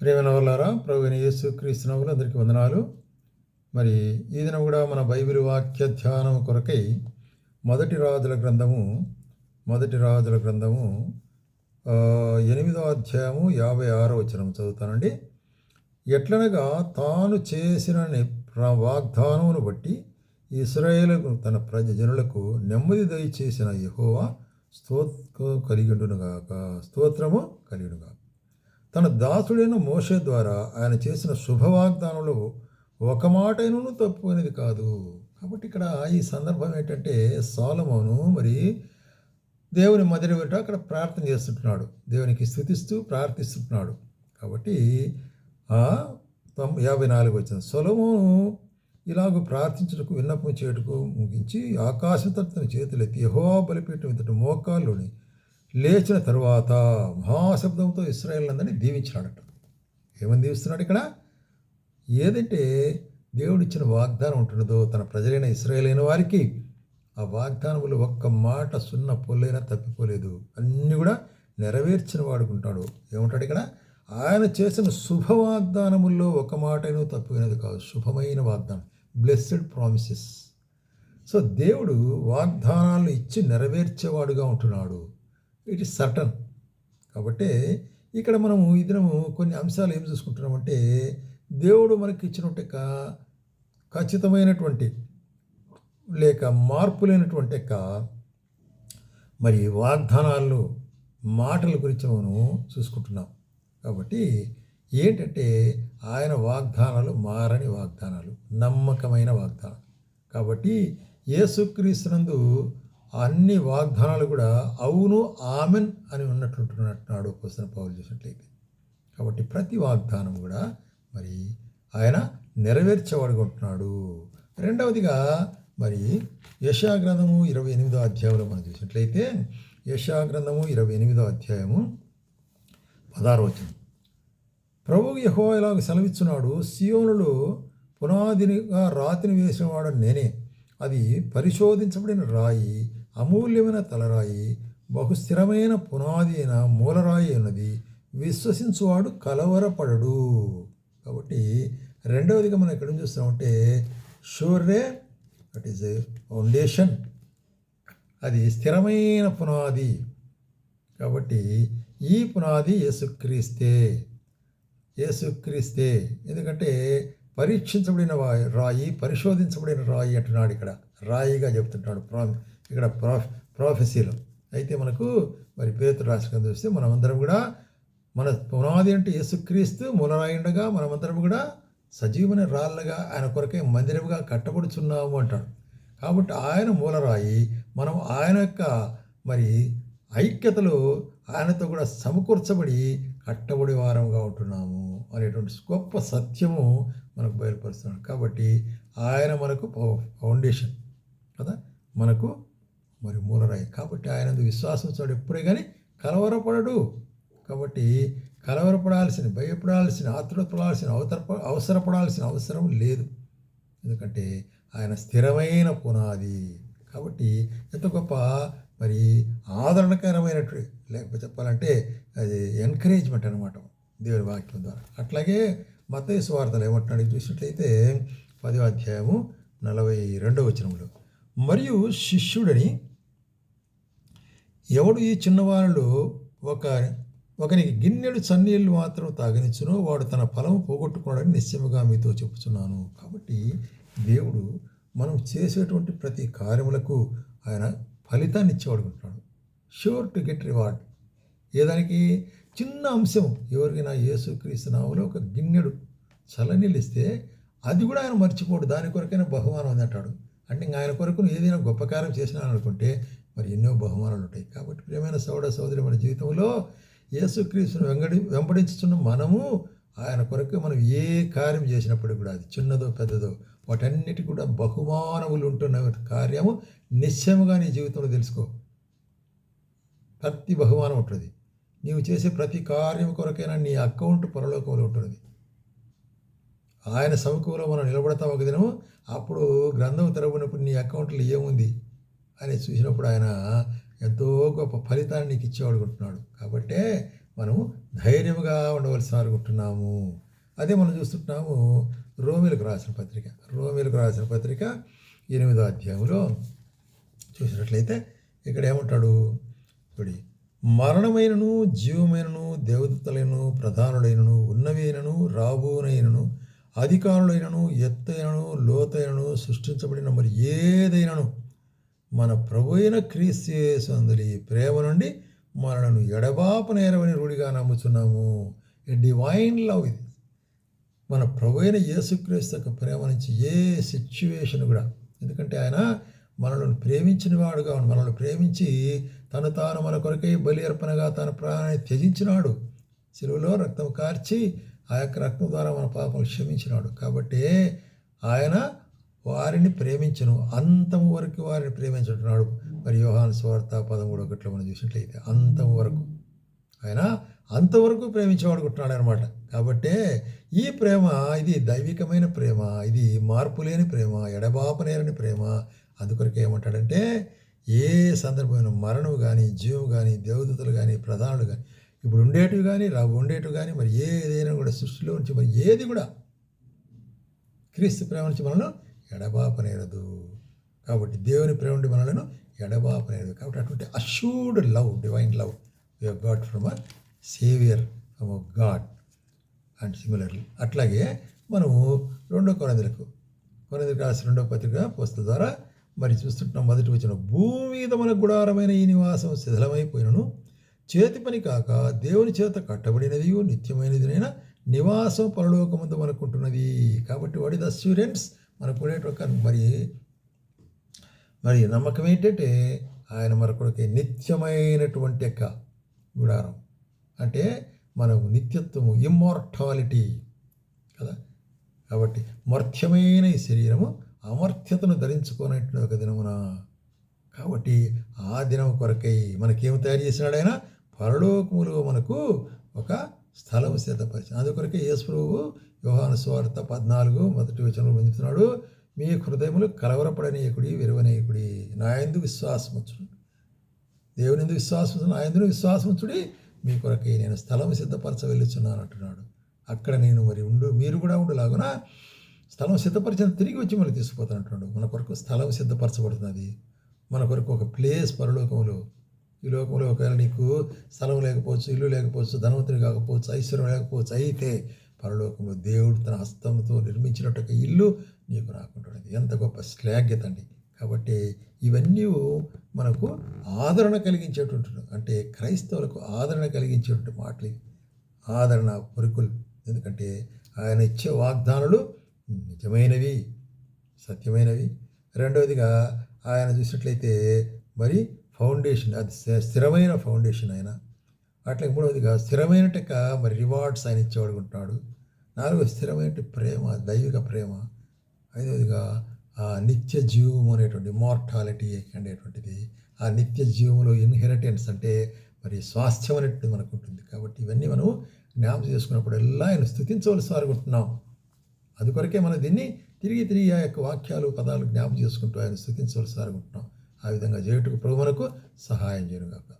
ప్రియమైన వాళ్ళారా ప్రభుని యేసు క్రీస్తునవులు అందరికీ వందనాలు. మరి ఈ దినం కూడా మన బైబిల్ వాక్య ధ్యానం కొరకై మొదటి రాజుల గ్రంథము మొదటి రాజుల గ్రంథము ఎనిమిదో అధ్యాయము యాభై ఆరో వచనం చదువుతానండి. ఎట్లనగా తాను చేసిన వాగ్దానమును బట్టి ఇస్రాయేలకు తన ప్రజ జనులకు నెమ్మది దయచేసిన యహోవా స్తోత్ర కలిగిండునుగాక. స్తోత్రము కలిగినుగాక. తన దాసుడైన మోషే ద్వారా ఆయన చేసిన శుభవాగ్దానంలో ఒక మాటైనను తప్పుకునేది కాదు. కాబట్టి ఇక్కడ ఈ సందర్భం ఏంటంటే సాలమోను మరి దేవుని మదిరి వెంట అక్కడ ప్రార్థన చేస్తుంటున్నాడు. దేవునికి స్థుతిస్తూ ప్రార్థిస్తుంటున్నాడు. కాబట్టి యాభై నాలుగు వచ్చిన సొలమోను ఇలాగ ప్రార్థించుటకు విన్నపం చేయుటకు ముగించి ఆకాశతత్తుని చేతులెత్తి యహోవా బలిపీఠం ఇంతటి మోకాల్లోని లేచిన తరువాత మహాశబ్దంతో ఇస్రాయేల్ దీవించినాడట. ఏమని దీవిస్తున్నాడు ఇక్కడ? ఏదంటే దేవుడిచ్చిన వాగ్దానం ఉంటున్నదో తన ప్రజలైన ఇస్రాయేలైన వారికి ఆ వాగ్దానములు ఒక్క మాట సున్న పొల్లైనా తప్పిపోలేదు. అన్నీ కూడా నెరవేర్చిన వాడుకుంటాడు. ఏమంటాడు ఇక్కడ? ఆయన చేసిన శుభ వాగ్దానముల్లో ఒక మాటైనా తప్పిపోయినది కాదు. శుభమైన వాగ్దానం. బ్లెస్డ్ ప్రామిసెస్ సో దేవుడు వాగ్దానాలను ఇచ్చి నెరవేర్చేవాడుగా ఉంటున్నాడు. ఇట్ ఇస్ సర్టన్ కాబట్టి ఇక్కడ మనము ఈ దినము కొన్ని అంశాలు ఏం చూసుకుంటున్నామంటే దేవుడు మనకి ఇచ్చినట్టు ఖచ్చితమైనటువంటి లేక మార్పు లేనటువంటి యొక్క మరి వాగ్దానాలు మాటల గురించి మనం చూసుకుంటున్నాం. కాబట్టి ఏంటంటే ఆయన వాగ్దానాలు మారని వాగ్దానాలు నమ్మకమైన వాగ్దానాలు. కాబట్టి యేసుక్రీస్తునందు అన్ని వాగ్దానాలు కూడా అవును ఆమెన్ అని ఉన్నట్లుంటున్నట్టున్నాడు క్వశ్చన్ పౌలు చేసినట్లయితే. కాబట్టి ప్రతి వాగ్దానం కూడా మరి ఆయన నెరవేర్చేవాడుగా ఉంటున్నాడు. రెండవదిగా మరి యశాగ్రంథము ఇరవై ఎనిమిదో అధ్యాయంలో మనం చూసినట్లయితే యశాగ్రంథము ఇరవై ఎనిమిదో అధ్యాయము పదారు వచనం. ప్రభు యహో ఇలాగ సెలవిచ్చున్నాడు సియోనులో పునాదినిగా రాతిని వేసినవాడు నేనే. అది పరిశోధించబడిన రాయి అమూల్యమైన తలరాయి బహు స్థిరమైన పునాది అయిన మూలరాయి అన్నది విశ్వసించువాడు కలవరపడడు. కాబట్టి రెండవదిగా మనం ఎక్కడ చూస్తామంటే షూర్రే దట్ ఈస్ ఫౌండేషన్ అది స్థిరమైన పునాది. కాబట్టి ఈ పునాది యేసుక్రీస్తే యేసుక్రీస్తే. ఎందుకంటే పరీక్షించబడిన రాయి పరిశోధించబడిన రాయి అంటున్నాడు ఇక్కడ. రాయిగా చెప్తున్నాడు ప్రా ఇక్కడ ప్రా ప్రాఫెసీలో అయితే మనకు మరి పేరుతో రాష్ట్రం చూస్తే మనమందరం కూడా మన పునాది అంటే యేసుక్రీస్తు మూలరాయుండగా మనమందరం కూడా సజీవన రాళ్ళగా ఆయన కొరకే మందిరముగా కట్టబడుచున్నాము అంటాడు. కాబట్టి ఆయన మూలరాయి మనం ఆయన యొక్క మరి ఐక్యతలో ఆయనతో కూడా సమకూర్చబడి కట్టబడి వారంగా ఉంటున్నాము అనేటువంటి గొప్ప సత్యము మనకు బయలుపరుస్తున్నాడు. కాబట్టి ఆయన మనకు ఫౌండేషన్ కదా? మనకు మరి మూలరాయి. కాబట్టి ఆయన విశ్వాసించాడు ఎప్పుడే కానీ కలవరపడడు. కాబట్టి కలవరపడాల్సిన భయపడాల్సిన ఆతురపడాల్సిన అవతర అవసరపడాల్సిన అవసరం లేదు. ఎందుకంటే ఆయన స్థిరమైన పునాది. కాబట్టి ఎంత గొప్ప మరి ఆదరణకరమైనటువంటి లేకపోతే చెప్పాలంటే అది ఎంకరేజ్మెంట్ అనమాట దేవుని వాక్యం ద్వారా. అట్లాగే మతయ స్వార్థలు ఏమంటున్నాడు? చూసినట్లయితే పదో అధ్యాయము నలభై రెండవ వచనంలో. మరియు శిష్యుడని ఎవడు ఈ చిన్నవాళ్ళు ఒక ఒకనికి గిన్నెడు చన్నీళ్ళు మాత్రం తాగనిచ్చునో వాడు తన ఫలము పోగొట్టుకోవడానికి నిశ్చయముగా మీతో చెప్పుచున్నాను. కాబట్టి దేవుడు మనం చేసేటువంటి ప్రతి కార్యములకు ఆయన ఫలితాన్ని ఇచ్చేవాడుకుంటున్నాడు షూర్ టు గెట్ రివార్డ్ ఏదానికి చిన్న అంశం. ఎవరికైనా యేసుక్రీస్తు నామలో ఒక గిన్నెడు చల్లనీళ్ళు ఇస్తే అది కూడా ఆయన మర్చిపోడు. దాని కొరకైనా బహుమానం ఉంది అంటాడు. అంటే ఆయన కొరకు ఏదైనా గొప్ప కార్యం చేసినా అనుకుంటే మరి ఎన్నో బహుమానాలు ఉంటాయి. కాబట్టి ప్రియమైన సోదర సోదరి మన జీవితంలో యేసుక్రీస్తును వెంగడి వెంబడించుతున్న మనము ఆయన కొరకు మనం ఏ కార్యం చేసినప్పుడు కూడా అది చిన్నదో పెద్దదో వాటన్నిటి కూడా బహుమానములు ఉంటున్న కార్యము నిశ్చయముగా నీ జీవితంలో తెలుసుకో. ప్రతి బహుమానం ఉంటుంది. నీవు చేసే ప్రతి కార్యం కొరకైనా నీ అకౌంట్ పరలోకంలో ఉంటుంది. ఆయన సముఖంలో మనం నిలబడతాం ఒక దినము అప్పుడు గ్రంథం తెరవనప్పుడు నీ అకౌంట్లో ఏముంది? అని చూసినప్పుడు ఆయన ఎంతో గొప్ప ఫలితాన్ని నీకు ఇచ్చేవాడు అనుకుంటున్నాడు. కాబట్టే మనము ధైర్యంగా ఉండవలసిన అనుకుంటున్నాము. అదే మనం చూస్తుంటున్నాము రోమిలకు రాసిన పత్రిక. రోమిలకు రాసిన పత్రిక ఎనిమిదో అధ్యాయంలో చూసినట్లయితే ఇక్కడ ఏమంటాడు? చూడి మరణమైనను జీవమైనను దేవదూతలైనను ప్రధానులైనను ఉన్నవైనను రాబోనైనను అధికారులైనను ఎత్తైనను లోతైనను సృష్టించబడిన మరి ఏదైనను మన ప్రభు అయిన క్రీస్తునందలి ప్రేమ నుండి మనలను ఎడబాపు నేరవని రూఢిగా నమ్ముతున్నాము ఈ డివైన్ లవ్ ఇది. మన ప్రభు అయిన యేసుక్రీస్తు యొక్క ప్రేమ నుంచి ఏ సిచ్యువేషన్ కూడా ఎందుకంటే ఆయన మనల్ని ప్రేమించిన వాడుగా మనల్ని ప్రేమించి తను తాను మన కొరకై బలి అర్పణగా తన ప్రాణాన్ని త్యజించినాడు. చెరువులో రక్తం కార్చి ఆ యొక్క రక్తం ద్వారా మన పాపం క్షమించినాడు. కాబట్టి ఆయన వారిని ప్రేమించను. అంతం వరకు వారిని ప్రేమించుంటున్నాడు మరి యోహాన్ స్వార్థ పదమూడు ఒకటిలో మనం చూసినట్లయితే అంతం వరకు. ఆయన అంతవరకు ప్రేమించేవాడుకుంటున్నాడు అనమాట కాబట్టే ఈ ప్రేమ ఇది దైవికమైన ప్రేమ ఇది మార్పు లేని ప్రేమ ఎడబాపనేరని ప్రేమ. అందుకొరకే ఏమంటాడంటే ఏ సందర్భమైన మరణం కానీ జీవం కానీ దేవదూతలు కానీ ప్రధానులు కానీ ఇప్పుడు ఉండేటివి కానీ రాబో ఉండేటివి కానీ మరి ఏదైనా కూడా సృష్టిలో నుంచి మరి ఏది కూడా క్రీస్తు ప్రేమ నుంచి మనల్ని ఎడబాపనేరదు. కాబట్టి దేవుని ప్రేమ ఉండి మనలను ఎడబాపనేరదు. కాబట్టి అటువంటి assured love divine love your God from a saviour from a God and similarly అట్లాగే మనము రెండో కొనందులకు కొనందులకు రాసిన రెండో పత్రిక పుస్తక ద్వారా మరి చూస్తుంటున్నాం. మొదటి వచ్చిన భూమి మీద మన గుడారమైన ఈ నివాసం శిథిలమైపోయినను. చేతి పని కాక దేవుని చేత కట్టబడినది నిత్యమైనదినైనా నివాసం పరలోకముందు మనకుంటున్నది. కాబట్టి వాట్ ఇస్ అస్యూరెన్స్ మనకు ఉండేటువంటి మరి మరి నమ్మకం ఏంటంటే ఆయన మన కొరకు నిత్యమైనటువంటి యొక్క గుడారం. అంటే మనకు నిత్యత్వము ఇమ్మోర్టాలిటీ కదా. కాబట్టి మర్త్యమైన ఈ శరీరము అమర్త్యతను ధరించుకోనట్టు ఒక దినమున. కాబట్టి ఆ దినం కొరకై మనకేం తయారు చేసినాడు ఆయన? పరలోకములో మనకు ఒక స్థలం సిద్ధపరిచి అందుకొరకే యేసుప్రభు యోహాను స్వార్థ పద్నాలుగు మొదటి వచనంలో పొందుతున్నాడు మీ హృదయములు కలవరపడనీయకుడి విరవనీయకుడి. నా ఎందు విశ్వాసముచ్చుడు దేవుని ఎందుకు విశ్వాసం నా విశ్వాసం విశ్వాసముచ్చుడి మీ కొరకై నేను స్థలం సిద్ధపరచ వెళ్ళుచున్నాను అంటున్నాడు. అక్కడ నేను మరి ఉండు మీరు కూడా ఉండులాగున స్థలం సిద్ధపరిచిన తిరిగి వచ్చి మళ్ళీ తీసుకుపోతాను అంటున్నాడు. మన కొరకు స్థలం సిద్ధపరచబడుతున్నది. మన కొరకు ఒక ప్లేస్ పరలోకంలో ఈ లోకంలో ఒకవేళ నీకు స్థలం లేకపోవచ్చు ఇల్లు లేకపోవచ్చు ధనవంతుని కాకపోవచ్చు ఐశ్వర్యం లేకపోవచ్చు అయితే పరలోకంలో దేవుడు తన హస్తంతో నిర్మించినట్టు ఒక ఇల్లు నీకు రాకుండా ఎంత గొప్ప శ్లాఘ్యత అండి. కాబట్టి ఇవన్నీ మనకు ఆదరణ కలిగించేటువంటి అంటే క్రైస్తవులకు ఆదరణ కలిగించేటువంటి మాటలు. ఆదరణ పురుకులు. ఎందుకంటే ఆయన ఇచ్చే వాగ్దానాలు నిజమైనవి సత్యమైనవి. రెండవదిగా ఆయన చూసినట్లయితే మరి ఫౌండేషన్ అది స్థిరమైన ఫౌండేషన్ ఆయన. అట్లా మూడవదిగా స్థిరమైన మరి రివార్డ్స్ ఆయన ఇచ్చేవాడు ఉంటున్నాడు నాలుగో స్థిరమైన ప్రేమ దైవిక ప్రేమ. ఐదవదిగా ఆ నిత్య జీవము అనేటువంటి మార్టాలిటీ అనేటువంటిది ఆ నిత్య జీవములో ఇన్హెరిటెన్స్ అంటే మరి స్వాస్థ్యం అనేటువంటిది మనకు ఉంటుంది. కాబట్టి ఇవన్నీ మనం జ్ఞాపకం చేసుకున్నప్పుడల్లా ఆయన స్థుతించవలసి అనుకుంటున్నాం కొరకే మనం దీన్ని తిరిగి తిరిగి ఆ యొక్క వాక్యాలు పదాలు జ్ఞాపకం చేసుకుంటూ ఆయన స్థుతించవలసి అనుకుంటున్నాం ఆ విధంగా చేయుటకు ప్రభు మనకు సహాయం చేయను కాక